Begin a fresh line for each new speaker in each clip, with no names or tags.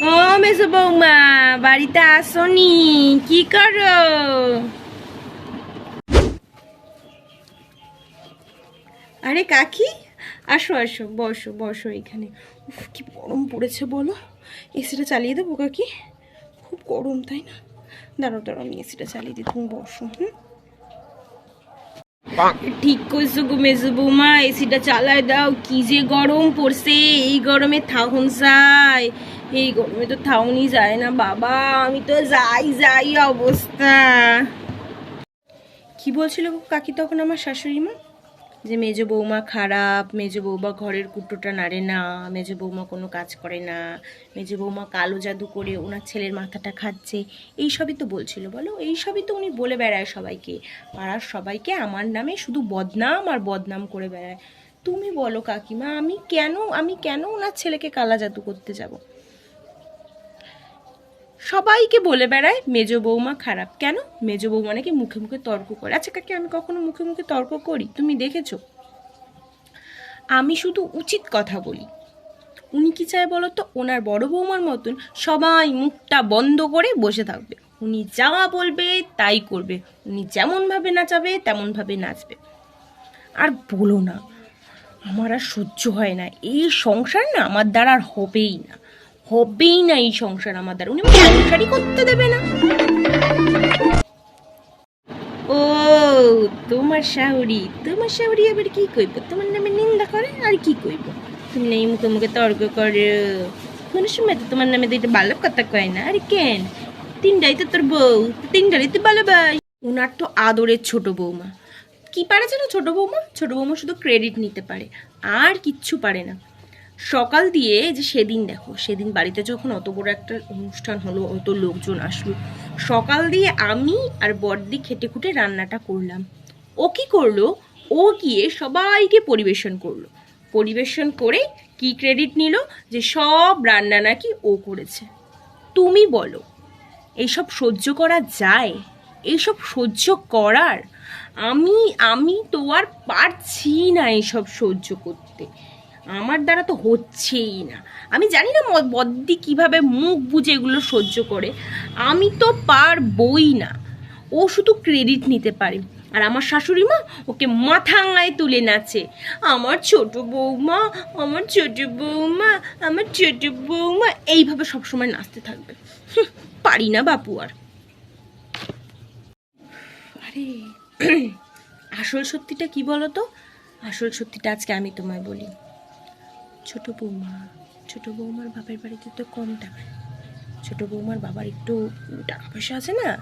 ও মেসো বৌমা বাড়িতে আসনি কি করো আরে কাকি আসো আসো বসো বসো এখানে। উফ, কি গরম পড়েছে বলো। এসিটা চালিয়ে দেবো কাকি? খুব গরম তাই না? দাঁড়াও দাঁড়াও আমি এসিটা চালিয়ে দিই তুমি বসো হুম? ঠিক করছ গো বৌমা, এসিটা চালায় দাও, কি যে গরম পড়ছে, এই গরমে থাউন যায়, এই গরমে তো থাউনি যায় না, বাবা, আমি তো যাই যাই অবস্থা। কি বলছিল কাকি তখন আমার শাশুড়ি মা? যে মেজো বৌমা খারাপ, মেজো বৌমা ঘরের কুটোটা নাড়ে না, মেজো বৌমা কোনো কাজ করে না, মেজো বৌমা কালো জাদু করে ওনার ছেলের মাথাটা খাচ্ছে, এই সবই তো বলছিল, বলো? এই সবই তো উনি বলে বেড়ায় সবাইকে। পাড়ার সবাইকে আমার নামে শুধু বদনাম আর বদনাম করে বেড়ায়। তুমি বলো কাকিমা, আমি কেন আমি কেন ওনার ছেলেকে কালা জাদু করতে যাব? সবাইকে বলে বেড়ায়, মেজো বৌমা খারাপ। কেন? মেজো বৌমা নাকি মুখে মুখে তর্ক করে। আচ্ছা কাকি, আমি কখনো মুখে মুখে তর্ক করি? তুমি দেখেছ? আমি শুধু উচিত কথা বলি। উনি কি চায় বলো তো? ওনার বড় বৌমার মতন সবাই মুখটা বন্ধ করে বসে থাকবে। উনি যা বলবে তাই করবে। উনি যেমনভাবে নাচাবে, তেমনভাবে নাচবে। আর বলো না, আমার আর সহ্য হয় না। এই সংসার না আমার দ্বারা আর হবেই না। হবেই না এই সংসার আমাদের। উনি সংসারই করতে দেবে না। ও, তোমার শাহুরি তোমার শাহুরি আবার কি কইব? তোমার নামে নিন্দা করে, আর কি কইব? তুমি নেই মুখে মুখে তর্ক করো। কোনো সময় তো তোমার নামে দুইটা ভালো কথা কয় না, আরে কেন? তিনটাই তো তোর বউ, তিনটারই তো ভালো ভাই উনার তো আদরের ছোট বৌমা। কি পারে যেন ছোট বৌমা? ছোট বৌমা শুধু ক্রেডিট নিতে পারে, আর কিচ্ছু পারে না। সকাল দিয়ে যে সেদিন দেখো, সেদিন বাড়িতে যখন অত বড় একটা অনুষ্ঠান হলো, অত লোকজন আসলো, সকাল দিয়ে আমি আর বড়দি খেটে খুঁটে রান্নাটা করলাম। ও কি করল? ও গিয়ে সবাইকে পরিবেশন করল। পরিবেশন করে কি ক্রেডিট নিল? যে সব রান্না নাকি ও করেছে। তুমি বলো এইসব সহ্য করা যায়? এইসব সহ্য করার? আমি আমি তো আর পারছি না এইসব সহ্য করতে। আমার দ্বারা তো হচ্ছেই না। আমি জানি না বদ্দি কীভাবে মুখ বুঝে এগুলো সহ্য করে। আমি তো পারবই না। ও শুধু ক্রেডিট নিতে পারে। আর আমার শাশুড়ি মা ওকে মাথাঙায় তুলে নাচে। আমার ছোট বৌমা, আমার ছোট বৌমা, আমার ছোট বৌমা। এইভাবে সবসময় নাচতে থাকবে। পারি না বাপু আর। আরে, আসল সত্যিটা কি বলো তো আসল সত্যিটা আজকে আমি তোমায় বলি। ছোট বৌমা, ছোট বৌমার বাপের বাড়িতে তো কম টাকা। ছোট বৌমার বাবার একটু টাকা পয়সা আছে না?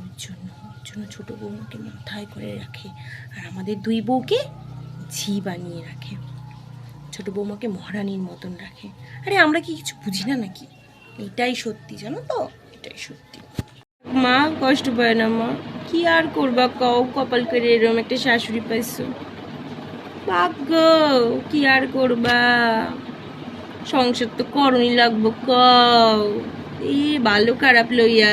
ওর জন্য ওর জন্য ছোট বৌমাকে মাথায় করে রাখে। আর আমাদের দুই বউকে ঝি বানিয়ে রাখে। ছোট বৌমাকে মহারানীর মতন রাখে। আরে, আমরা কি কিছু বুঝি না নাকি? এটাই সত্যি, জানো তো? এটাই সত্যি। মা, কষ্ট পায় না মা। কি আর করবা? কও, কপাল করে এরকম একটা শাশুড়ি পাইছো। ভাগ্য কি আর করবা? সংসার তো করণই লাগবো কও। এ ভালো খারাপ লইয়া